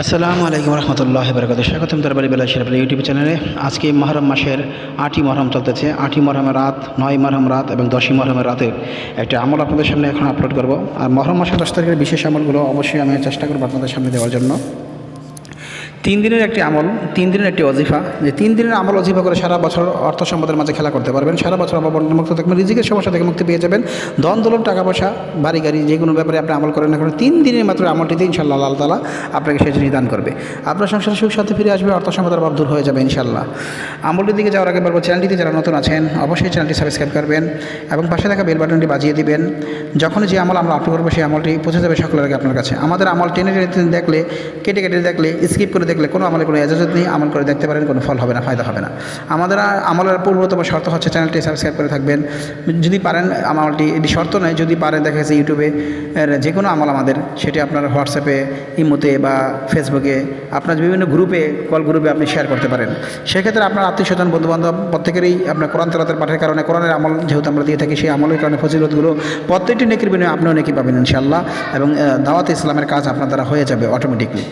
আসসালামু আলাইকুম রহমতুল্লাহ বরকাত স্বাগতম দরবারি বেলা শিরফ ইউটিউব চ্যানেলে। আজকে মহরম মাসের আটই মহরম চলতেছে। আটই মহরমের রাত, নয় মহরম রাত এবং দশই মহরমের রাতে একটা আমল আপনাদের সামনে এখন আপলোড করব। আর মহরম মাসের দশ তারিখের বিশেষ আমলগুলো অবশ্যই আমি চেষ্টা করব আপনাদের সামনে দেওয়ার জন্য। তিন দিনের একটি আমল, তিন দিনের একটি অজিফা যে তিন দিনের আমল অজিফা করে সারা বছর অর্থ সম্পদের মাঝে খেলা করতে পারবেন। সারা বছর অববন্টন মুক্ত থাকবেন, রিজিকের সমস্যা থেকে মুক্তি পেয়ে যাবেন। দন দোলন টাকা পয়সা, বাড়ি, গাড়ি, যে কোনো ব্যাপারে আপনি আমল করেন না করেন তিন দিনের মাত্র আমলটিতে ইনশাল্লাহ আল্লাহ তালা আপনাকে সেই জিনিস দান করবে। আপনার সংসার সুখ সাথে ফিরে আসবে, অর্থ সম্পদের অভাব দূর হয়ে যাবে ইনশাল্লাহ আমলটির দিকে যাওয়ার আগে বলব, চ্যানেলটিতে যারা নতুন আছেন, অবশ্যই চ্যানেলটি সাবস্ক্রাইব করবেন এবং পাশে থাকা বেল বাটনটি বাজিয়ে দিবেন। যখন যে আমল আমরা আপলোড করব, সেই আমলটি পৌঁছে যাবে সকলের আগে আপনার কাছে। আমাদের আমল টেনে টেনে দেখলে, কেটে কেটে দেখলে, স্কিপ করে দেখলে কোনো আমলে কোনো এজাজত নেই, আমল করে দেখতে পারেন, কোনো ফল হবে না, ফায়দা হবে না। আমাদের আমলের পূর্বতম শর্ত হচ্ছে চ্যানেলটি সাবস্ক্রাইব করে থাকবেন। যদি পারেন, আমলটি এটি শর্ত নয়, যদি পারেন, দেখা গেছে ইউটিউবে যে কোনো আমল আমাদের, সেটি আপনার হোয়াটসঅ্যাপে, ইমোতে বা ফেসবুকে, আপনার বিভিন্ন গ্রুপে, কল গ্রুপে আপনি শেয়ার করতে পারেন। সেক্ষেত্রে আপনার আত্মীয় স্বজন, বন্ধুবান্ধব, প্রত্যেকেরই আপনার কোরআন তেলাতের পাঠের কারণে কোরআনের আমল যেহেতু আমরা দিয়ে থাকি, সেই আমলের কারণে ফজিলতগুলো প্রত্যেকটি নেকির বিনিময়ে আপনিও নেকি পাবেন ইনশাল্লাহ এবং দাওয়াত ইসলামের কাজ আপনার দ্বারা হয়ে যাবে অটোমেটিকলি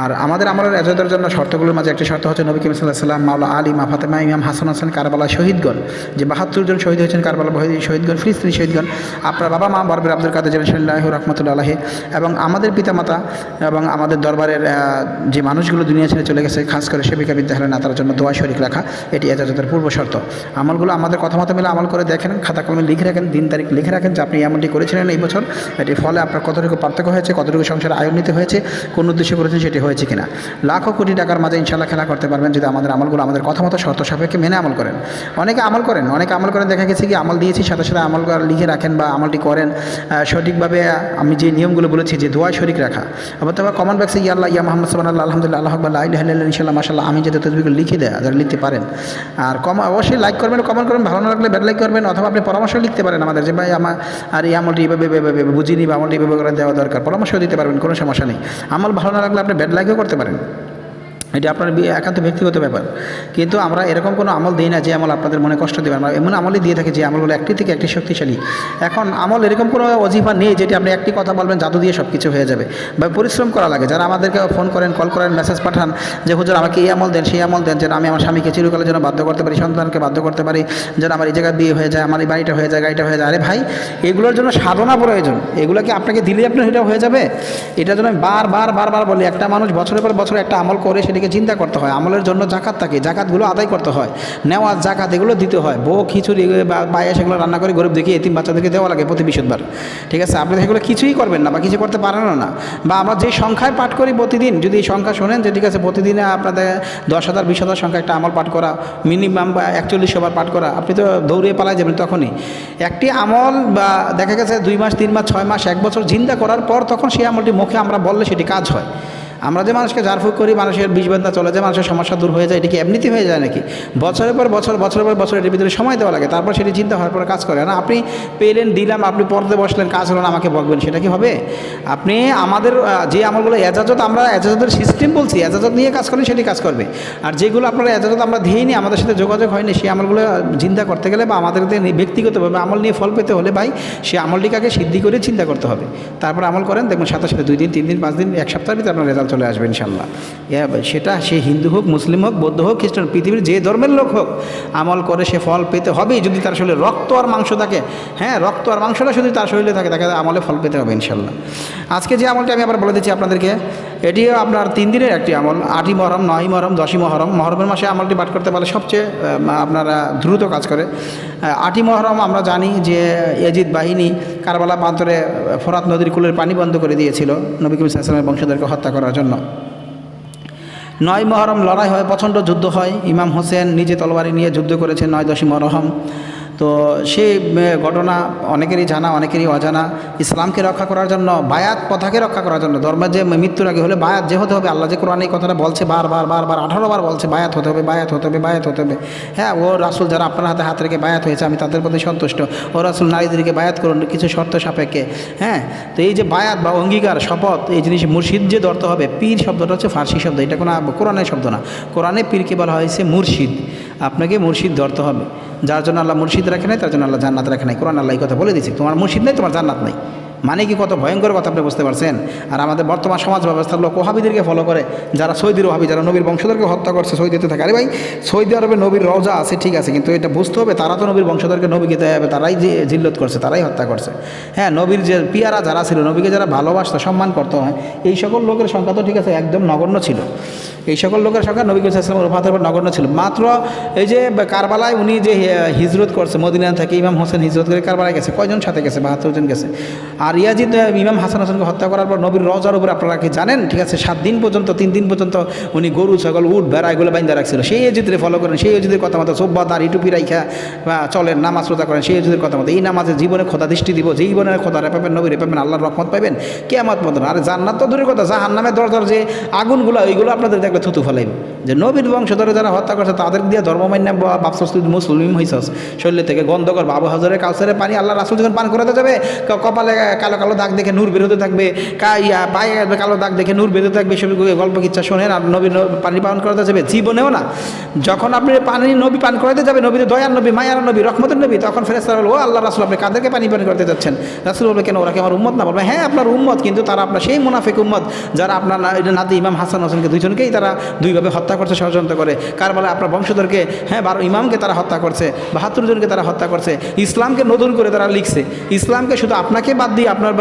আর আমাদের আমলের এজাদের জন্য শর্তগুলোর মাঝে একটি শর্ত হচ্ছে নবী কিম সাল্লাহ সাল্লাম মাওলা আলী, মা ফাতেমা, ইমাম হাসান হাসান, কারবালা শহীদগণ। যে বাহাত্তর জন শহীদ হয়েছেন, কারবালা শহীদগণ ফিলিস্তিনি শহীদগণ, আপনার বাবা মা বরবের আব্দুল কাদের জাল্লাহ রহমতুল্লাহ আলাহি এবং আমাদের পিতামাতা এবং আমাদের দরবারের যে মানুষগুলো দুনিয়া ছেড়ে চলে গেছে, খাস করে সেবিকা বিদ্যালয় না, তার জন্য দোয়া শরিক রাখা, এটি এজাজতের পূর্ব শর্ত। আমলগুলো আমাদের কথা মতো মিলে আমল করে দেখেন খাতা কলমে লিখে রাখেন, দিন তারিখ লিখে রাখেন, যে আপনি এই আমলটি করেছিলেন এই বছর, এটির ফলে আপনার কতটুকু পার্থক্য হয়েছে, কতটুকু সংসার আয়োনিত হয়েছে, কোন উদ্দেশ্যে করেছেন সেটি হয়েছে কিনা। লাখো কোটি টাকার মাঝে ইনশাল্লাহ খেলা করতে পারবেন যদি আমাদের আমলগুলো আমাদের কথা মতো শর্ত সাপেক্ষে মেনে আমল করেন। অনেকে আমল করেন, অনেকে আমল করেন, দেখা গেছে কি আমল দিয়েছি, সাথে সাথে আমল লিখে রাখেন বা আমলটি করেন। সঠিকভাবে আমি যে নিয়মগুলো বলেছি, যে দোয়া শরিক রাখা। আবার তবে কমন ব্যাক্সে ইয়া আল্লাহ, ইয়া মোহাম্মদ সাবান আল্লাহ আলহামদুলিল্লাহ আল্লাহ আকবর আল্লাহ ইনশাল্লাহ মাসাল্লাহ আমি যাতে তসবিগুলো লিখে দেয়, যারা লিখতে পারেন। আর কম, অবশ্যই লাইক করবেন কমেন্ট করবেন, ভালো না লাগলে ব্যাড লাইক করবেন, অথবা আপনি পরামর্শ লিখতে পারেন আমাদের যে, ভাই আমার আর এই আমলটি এভাবে এভাবে বুঝিনি বা আমলটি এভাবে করে দেওয়া দরকার। পরামর্শ দিতে পারবেন, কোনো সমস্যা নেই। আমল ভালো না লাগলে আপনি ব্যাড লাইকও করতে পারেন। এটি আপনার একান্ত ব্যক্তিগত ব্যাপার। কিন্তু আমরা এরকম কোনো আমল দিই না যে আমল আপনাদের মনে কষ্ট দেবে। আমরা এমন আমলই দিয়ে থাকি যে আমলগুলো একটি থেকে একটি শক্তিশালী। এখন আমল এরকম কোনো অজিফা নেই যেটি আপনি একটি কথা বলবেন, জাদু দিয়ে সব কিছু হয়ে যাবে। বা পরিশ্রম করা লাগে। যারা আমাদেরকে ফোন করেন, কল করেন, মেসেজ পাঠান যে, হুজুর, আমাকে এই আমল দেন, সেই আমল দেন, যেন আমি আমার স্বামীকে চিরকালের জন্য বাধ্য করতে পারি, সন্তানকে বাধ্য করতে পারি, যেন আমার এই জায়গায় বিয়ে হয়ে যায়, আমার এই বাড়িটা হয়ে যায়, গাড়িটা হয়ে যায়। আরে ভাই, এগুলোর জন্য সাধনা প্রয়োজন। এগুলোকে আপনাকে দিলে আপনার এটা হয়ে যাবে? এটার জন্য আমি বারবার বারবার বলি, একটা মানুষ বছরের পর বছর একটা আমল করে সেটাকে চিন্তা করতে হয়, আমলের জন্য জাকাত থাকে জাকাতগুলো আদায় করতে হয় নেওয়া জাকাত এগুলো দিতে হয়, বউ খিচুড়ি বা বাইরে সেগুলো রান্না করে গরিব দেখি, এতিম বাচ্চাদেরকে দেওয়া লাগে প্রতি বৃহস্পতিবার। ঠিক আছে? আপনি সেগুলো কিছুই করবেন না বা কিছু করতে পারেনও না। বা আমরা যে সংখ্যায় পাঠ করি প্রতিদিন, যদি এই সংখ্যা শোনেন যে ঠিক আছে প্রতিদিনে আপনাদের দশ হাজার, বিশ হাজার সংখ্যা একটা আমল পাঠ করা মিনিমাম বা একচল্লিশশো বার পাঠ করা, আপনি তো দৌড়িয়ে পালাই যাবেন তখনই। একটি আমল বা দেখা গেছে দুই মাস, তিন মাস, ছয় মাস, এক বছর চিন্তা করার পর তখন সেই আমলটি মুখে আমরা বললে সেটি কাজ হয়। আমরা যে মানুষকে জারফুক করি, মানুষের বিষ বেদনা চলে যায়, মানুষের সমস্যা দূর হয়ে যায়, এটা কি এমনিতে হয়ে যায় নাকি? বছরের পর বছর, বছরের পর বছর এটির ভিতরে সময় দেওয়া লাগে, তারপর সেটি চিন্তা হওয়ার পরে কাজ করে। না, আপনি পেলেন, দিলাম, আপনি পড়তে বসলেন, কাজ হলো না, আমাকে বকবেন, সেটা কি হবে? আপনি আমাদের যে আমলগুলো এজাজত, আমরা এজাজতের সিস্টেম বলছি, এজাজত নিয়ে কাজ করেন, সেটি কাজ করবে। আর যেগুলো আপনারা এজাজত আমরা দিইনি, আমাদের সাথে যোগাযোগ হয়নি সেই আমলগুলো চিন্তা করতে গেলে বা আমাদের ব্যক্তিগতভাবে আমল নিয়ে ফল পেতে হলে ভাই, সে আমলটিকে আগে সিদ্ধি করে চিন্তা করতে হবে। তারপর আমল করেন, দেখবেন সাথে সাথে দুই দিন, তিন দিন, পাঁচ দিন, এক সপ্তাহের ভিতরে আপনার রেজাল্ট চলে আসবে ইনশাল্লাহ ইয়া সেটা সে হিন্দু হোক, মুসলিম হোক, বৌদ্ধ হোক, খ্রিস্টান পৃথিবীর যে ধর্মের লোক হোক, আমল করে সে ফল পেতে হবেই। যদি তার শরীরে রক্ত আর মাংস থাকে হ্যাঁ রক্ত আর মাংসটা শুধু তার শরীরে থাকে, তাকে আমলে ফল পেতে হবে ইনশাল্লাহ আজকে যে আমলটা আমি আবার বলে দিচ্ছি আপনাদেরকে এটিও আপনার তিন দিনের একটি আমল, আটই মহরম নয় মহরম, দশই মহরম। মহরমের মাসে আমলটি পাঠ করতে পারলে সবচেয়ে আপনারা দ্রুত কাজ করে। আটই মহরম আমরা জানি যে এজিদ বাহিনী কারবালা প্রান্তরে ফোরাত নদীর কুলের পানি বন্ধ করে দিয়েছিল নবী কবির সাল্লামের বংশধরকে হত্যা করার জন্য। নয় মহরম লড়াই হয়, প্রচণ্ড যুদ্ধ হয়। ইমাম হোসেন নিজে তলবারি নিয়ে যুদ্ধ করেছেন নয় দশই মহরম। তো সেই ঘটনা অনেকেরই জানা, অনেকেরই অজানা। ইসলামকে রক্ষা করার জন্য, বায়াত পথাকে রক্ষা করার জন্য ধর্মের যে মৃত্যুর আগে হলে বায়াত যে হতে হবে, আল্লাহ যে কোরআন এই কথাটা বলছে বারবার বারবার আঠারো বার বলছে, বায়াত হতে হবে, বায়াত হতে হবে, বায়াত হতে হবে। হ্যাঁ ও রাসুল যারা আপনার হাতে হাত রেখে বায়াত হয়েছে, আমি তাদের প্রতি সন্তুষ্ট। ও রাসুল নারীদেরকে বায়াত করুন, কিছু শর্ত সাপেক্ষে হ্যাঁ? তো এই যে বায়াত বা অঙ্গীকার, শপথ, এই জিনিস মুর্শিদ যে ধরতে হবে, পীর শব্দটা হচ্ছে ফার্সি শব্দ, এটা কোনো কোরআনের শব্দ না। কোরআনে পীরকে বলা হয়েছে মুর্শিদ। আপনাকে মুর্শিদ ধরতে হবে। যার জন্য আল্লাহ মুর্শিদ রাখে নাই, তার জন্য আল্লাহ জান্নাত রাখে নাই। কোরআন আল্লাহ কথা বলে দিয়েছে। তোমার মুর্শিদ নেই, তোমার জান্নাত নাই। মানে কি কত ভয়ঙ্কর কথা আপনি বুঝতে পারছেন? আর আমাদের বর্তমান সমাজ ব্যবস্থার লোক ওহাবিদেরকে ফলো করে, যারা সৌদির ওহাবি, যারা নবীর বংশধরকে হত্যা করছে সৌদিতে থাকে। আরে ভাই, সৌদি আরবে নবীর রওজা আছে, ঠিক আছে, কিন্তু এটা বুঝতে হবে, তারা তো নবীর বংশধরকে নবীকে দেয় হবে তারাই যে জিল্লত করছে, তারাই হত্যা করছে। হ্যাঁ নবীর যে পিয়ারা যারা ছিল, নবীকে যারা ভালোবাসতো, সম্মান করতে, হয়, এই সকল লোকের সংখ্যা তো ঠিক আছে, একদম নগণ্য ছিল। এই সকল লোকের সংখ্যা নবী ইসলামের রফাতের উপর নগণ্য ছিল। মাত্র এই যে কারবালায় উনি যে হিজরত করছে মদিনা থেকে, ইমাম হোসেন হিজরত করে কারবালায় গেছে, কয়জন সাথে গেছে? বাহাত্তর জন গেছে। আর ইয়াজিদ ইমাম হাসান হোসেনকে হত্যা করার পর নবীর রজার উপর আপনারা কি জানেন? ঠিক আছে, সাত দিন পর্যন্ত, তিন দিন পর্যন্ত উনি গরু, ছাগল, উট, ভেড়া এগুলো বাইন্দা রাখছিল। সেই এজিদের ফলো করেন, সেই এজিদের কথা মতো সোব্বা, দাঁড়ি, টুপি রাইখা চলেন, নামাজ রোজা করেন, সেই এজিদের কথা মতো। এই নামাজে জীবনে খোদা দৃষ্টি দিব, যেই জীবনে খোদা রেপাবেন নবী রেপাবেন আল্লাহর রহমত পাবেন কেয়ামত মতন আর জান্নাত তো দূরের কথা জাহান নামে দরজার যে আগুনগুলো, ওইগুলো আপনাদের দেখবে থুতু ফেলাইবে। যে নবীর বংশধরে যারা হত্যা করছে, তাদের দিয়ে ধর্মমান্য বাপসস তুই মুসলিম হইছস। শরীর থেকে গন্ধকর বাবু হাজারের কাউসারের পানি আল্লাহ রাসুল যখন পান করাতে যাবে কপালে কালো কালো দাগ দেখে নূর বেরোতে থাকবে, কা- ইয়া পায়ে কালো দাগ দেখে নূর বেরোতে থাকবে সব গল্প, কিচ্ছা শোনেন, আর নবী পানি পান করাতে যাবে, জীবনেও না। যখন আপনি পানি, নবী পান করাতে যাবে নবী দয়ার নবী, মায়ার নবী, রহমতের নবী, তখন ফেরেস্তারা বলব, ও আল্লাহ রাসুল, আপনি কাদেরকে পানি পান করতে যাচ্ছেন? রাসুল বলবে, কেন, ওরা কি আমার উম্মত না? বলবে হ্যাঁ আপনার উম্মত, কিন্তু তারা আপনার সেই মুনাফিক উম্মত, যারা আপনার নাতি ইমাম হাসান হোসেনকে দুইজনকেই তারা দুইভাবে হত্যা করছে, ষড়যন্ত্র করে। কার বলে আপনার বংশধরকে হ্যাঁ বারো ইমামকে তারা হত্যা করছে, বাহাত্তর জনকে তারা হত্যা করছে। ইসলামকে নতুন করে তারা লিখছে। ইসলামকে শুধু আপনাকে বাদ দিয়ে আপনার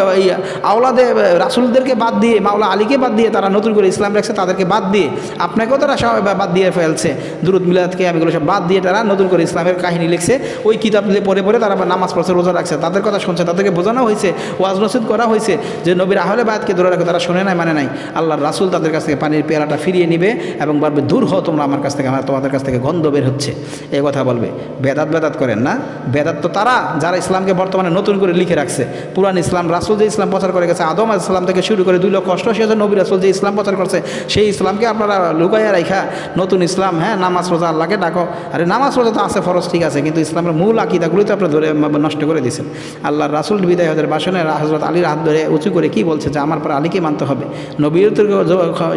আওলাদে রাসুলদেরকে বাদ দিয়ে, মাওলা আলীকে বাদ দিয়ে, তারা নতুন করে ইসলাম রাখছে, তাদেরকে বাদ দিয়ে, আপনাকেও তারা সব বাদ দিয়ে ফেলছে। দুরুদ মিলাদকে এগুলো সব বাদ দিয়ে তারা নতুন করে ইসলামের কাহিনী লিখছে। ওই কিতাব দিয়ে পড়ে পড়ে তারা নামাজ পড়ছে, রোজা রাখছে। তাদের কথা শুনছে, তাদেরকে বোঝানো হয়েছে, ওয়াজ নসিদ করা হয়েছে যে নবীর আহলে বায়াতকে ধরে রাখো, তারা শোনে নাই মানে নাই। আল্লাহর রাসুল তাদের কাছ থেকে পানির পেয়ালাটা ফিরিয়ে নিবে এবং বলবে, দূর হও তোমরা আমার কাছ থেকে, আমার তোমাদের কাছ থেকে গন্ধ বের হচ্ছে। এই কথা বলবে। বেদাত বেদাত করেন না। বেদাত তো তারা, যারা ইসলামকে বর্তমানে নতুন করে লিখে রাখছে। পুরান ইসলাম রাসুল যে ইসলাম প্রচার করে গেছে, আদম আলাইহিস সালাম থেকে শুরু করে দুই লক্ষ অষ্টআশি হাজার নবী রাসুল যে ইসলাম প্রচার করছে, সেই ইসলামকে আপনারা লুকাইয়া রাখা নতুন ইসলাম হ্যাঁ নামাজ রোজা আল্লাহকে ডাকো। আরে, নামাজ রোজা তো আছে, ফরজ ঠিক আছে, কিন্তু ইসলামের মূল আকিদাগুলোই তো আপনি ধরে নষ্ট করে দিয়েছেন। আল্লাহ রাসুল বিদায় হজের বাসনে হজরত আলীর হাত ধরে উঁচু করে কি বলছে যে, আমার পর আলীকে মানতে হবে। নবীর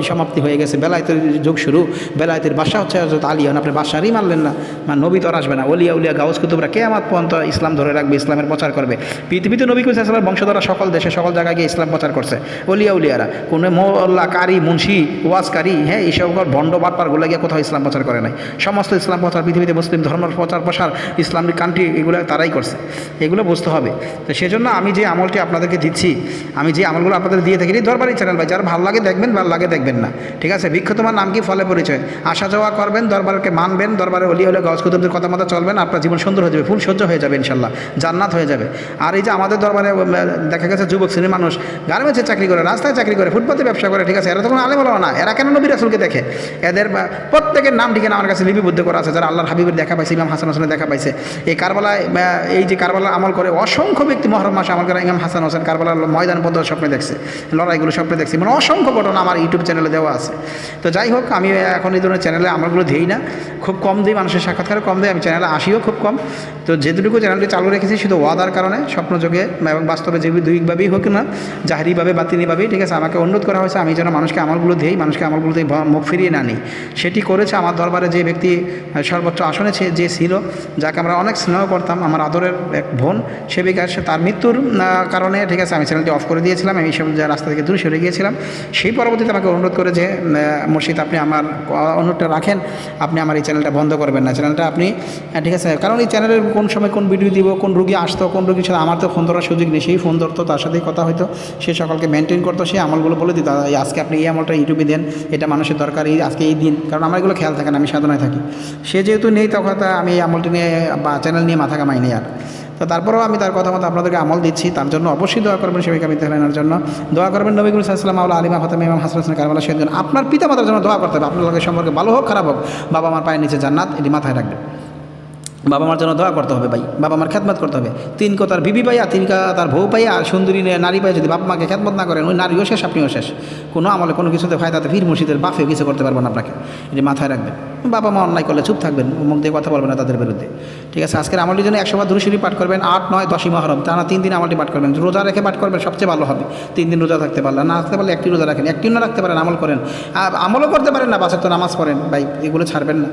সমাপ্তি হয়ে গেছে, বেলায়েতের যুগ শুরু, বেলায়েতের বাসা হচ্ছে হজরত আলী হন, আপনি বাসারই মানলেন না। মানে নবী তো আর আসবে না। ওলিয়া উলিয়া গাউস কুতুবরা কে আমার পর্যন্ত ইসলাম ধরে রাখবে, ইসলামের প্রচার করবে। পৃথিবীতে নবী কুসাইসলামের বংশধরা সকল দেশে সকল জায়গায় গিয়ে ইসলাম প্রচার করছে। ওলিয়া উলিয়ারা, কোনো মোল্লা কারি, মুন্সি, ওয়াজকারী হ্যাঁ এই এইসব ভণ্ড বাটপারগুলো গিয়ে কোথাও ইসলাম প্রচার করে নাই। সমস্ত ইসলাম প্রচার, পৃথিবীতে মুসলিম ধর্মের প্রচার, প্রসার ইসলামিক কান্ট্রি এগুলো তারাই করছে। এগুলো বুঝতে হবে। তো সেজন্য আমি যে আমলটি আপনাদেরকে দিচ্ছি, আমি যে আমলগুলো আপনাদের দিয়ে থাকি, এই দরবারি চ্যানেল ভাই, যার ভালো লাগে দেখবেন, ভালো লাগে দেখবেন না। ঠিক আছে? ভিক্ষ তোমার নাম কি? ফলে পরিচয়। আসা যাওয়া করবেন, দরবারকে মানবেন, দরবারে অলি হলে গজ কুতুবদের কথা মতো চলবেন, আপনার জীবন সুন্দর হয়ে যাবে, ফুল সহ্য হয়ে যাবে, ইনশাল্লাহ। জান্নাত হয়ে যাবে। আর এই যে আমাদের দরবারে দেখা গেছে যুবক শ্রেণির মানুষ গার্মেন্টসে চাকরি করে, রাস্তায় চাকরি করে, ফুটপাতে ব্যবসা করে, ঠিক আছে? এরা তো কোনো আলেম না। এরা কেন নবী রাসুলকে দেখে? এদের প্রত্যেকের নাম ঠিকানা আমার কাছে লিপিবদ্ধ করা আছে। যারা আল্লাহর হাবিবের দেখা পাইছে, ইমাম হাসান হোসেনের দেখা পাইছে। এই কারবালায় এই যে কারবালা আমল করে, অসংখ্য ব্যক্তি মহরম মাসে আমল করে, ইমাম হাসান হোসেন কারবালার ময়দান পর্যন্ত স্বপ্নে দেখছে, লড়াইগুলো স্বপ্নে দেখছে। মানে অসংখ্য ঘটনা আমার ইউটিউব চ্যানেলে দেওয়া আছে। তো যাই হোক, আমি এখন এই ধরনের চ্যানেলে আমলগুলো দিই না। খুব কম দিই, মানুষের সাক্ষাৎকার কম দিই, আমি চ্যানেলে আসিও খুব কম। তো যেটুকু চ্যানেলটি চালু রেখেছি শুধু ওয়াদার কারণে, স্বপ্নযোগে, এবং বাস্তবে যে দুইভাবেই হোক না, জাহারিভাবে বা তিনিভাবেই ঠিক আছে? আমাকে অনুরোধ করা হয়েছে, আমি যেন মানুষকে আমলগুলো দিই, মানুষকে আমলগুলো দিয়ে মুখ ফিরিয়ে না নিই। সেটি করেছে আমার দরবারে যে ব্যক্তি সর্বোচ্চ আসনে যে ছিল, যাকে আমরা অনেক স্নেহ করতাম, আমার আদরের এক বোন, সে বিকাশ তার মৃত্যুর কারণে, ঠিক আছে? আমি চ্যানেলটি অফ করে দিয়েছিলাম, আমি সব যে রাস্তা থেকে দূরে সরে গিয়েছিলাম। সেই পরবর্তীতে আমাকে অনুরোধ করে যে মুর্শিদ, আপনি আমার অনুরোধটা রাখেন, আপনি আমার এই চ্যানেলটা বন্ধ করবেন না। চ্যানেলটা আপনি ঠিক আছে? কারণ এই চ্যানেলের কোন সময় কোন ভিডিও দিব, কোন রুগী আসতো, কোন রুগীর সাথে আমার তো ফোন ধরার সুযোগ নেই, সেই ফোন ধরতো তার সাথেই কথা হয়তো সে সকলকে মেনটেন করতো সেই আমলগুলো বলে দিত আজকে আপনি এই আমলটা ইউটিউবে দেন, এটা মানুষের দরকার, এই আজকে এই দিন। কারণ আমার এগুলো খেয়াল থাকে না, আমি সাধনায় থাকি। সে যেহেতু নেই, তখন আমি এই আমলটি নিয়ে বা চ্যানেল নিয়ে মাথা কামাই নেই আর। তো তারপরেও আমি তার কথা মতো আপনাদেরকে আমল দিচ্ছি, তার জন্য অবশ্যই দোয়া করবেন সেবিকা বিদ্যালয়ের জন্য। দোয়া করবেন নবীগুল সাল্লাম আল্লাহ আলিমা ফাতাম ইমাম হাসান হাসান কারবালা সেদিন আপনার পিতা মাতার জন্য দোয়া করতে হবে, আপনার সম্পর্কে ভালো হোক, খারাপ হোক বাবা আমার পায়ের নিচে জান্নাত, এটি মাথায় রাখবেন। বাবা মার জন্য দোয়া করতে হবে ভাই। বাবা মার খ্যাতমত করতে হবে। তিন কো তার বিবি পাইয়া, তিন কা তার বউ পাইয়া আর সুন্দরী নারী পাইয়া যদি বাবা মাকে খ্যাতমত না করেন, ওই নারীও শেষ, আপনিও শেষ। কোনো আমলে কোনো কিছুতে ভাই ফায়দাতে ফির মুর্শিদের বাফেও কিছু করতে পারবেন আপনাকে। এটি মাথায় রাখবেন। বাবা মা অন্যায় করলে চুপ থাকবেন, মুখ দিয়ে কথা বলবেন না তাদের বিরুদ্ধে। ঠিক আছে, আজকের আমলটির জন্য একশো বার দুরুশরী পাঠ করবেন, আট, নয়, দশই মহরম। তা না, তিন দিন আমলটি পাঠ করবেন। রোজা রেখে পাঠ করবেন, সবচেয়ে ভালো হবে। তিন দিন রোজা থাকতে পারলে। না থাকতে পারলে একটি রোজা রাখেন। একটি না রাখতে পারেন, আমল করেন। আর আমলও করতে পারেন না, বাসার তো নামাজ পড়েন। ভাই, এগুলো ছাড়বেন না।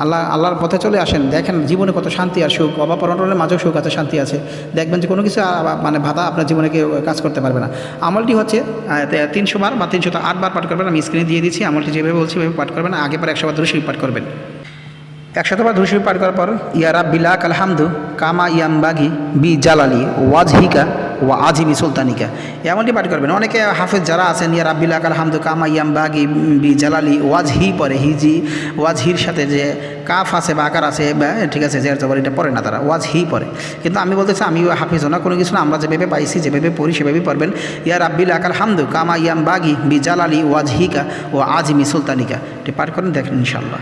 আল্লাহ আল্লাহর পথে চলে আসেন। দেখেন, জীবনে কত শান্তি আর সুখ অবাপরণের মাঝেও সুখ আছে, শান্তি আছে। দেখবেন যে কোনো কিছু মানে ভাতা আপনার জীবনে কেউ কাজ করতে পারবে না। আমলটি হচ্ছে তিনশো বার বা তিনশো আটবার পাঠ করবেন, আমি স্ক্রিনে দিয়ে দিচ্ছি, আমলটি যেভাবে বলছি ওইভাবে পাঠ করবেন, আগে পর একশো বার ধরে পাঠ করবেন। একশতবার ধুসুর পাঠ করার পর ইয়ারা বিলাক আলহামদু কামা ইয়ামবাগি বি জালালি ওয়াজহিকা ওয়া আজিমি সুলতানিকা। এমনটি পাঠ করবেন। অনেকে হাফেজ যারা আছেন, ইয়া রাব্বিলাক আলহামদু কামা ইয়ামবাগি বি জালালি ওয়াজ হি পরে হিজি ওয়াজ হির সাথে যে কাফ আছে বা আকার আছে ঠিক আছে, যে জবর এটা পড়ে না তারা ওয়াজ হি পড়ে। কিন্তু আমি বলতেছি আমি হাফিজ না, কোনো কিছু না, আমরা যেভাবে পাইছি, যেভাবে পড়ি, সেভাবেই পড়বেন। ইয়া রাব্বিল আকাল হামদু কামা ইয়াম বাগি বি জালালি ওয়াজহিকা ও আজিমি সুলতানিকা। এটি পাঠ করেন, দেখেন ইনশাল্লাহ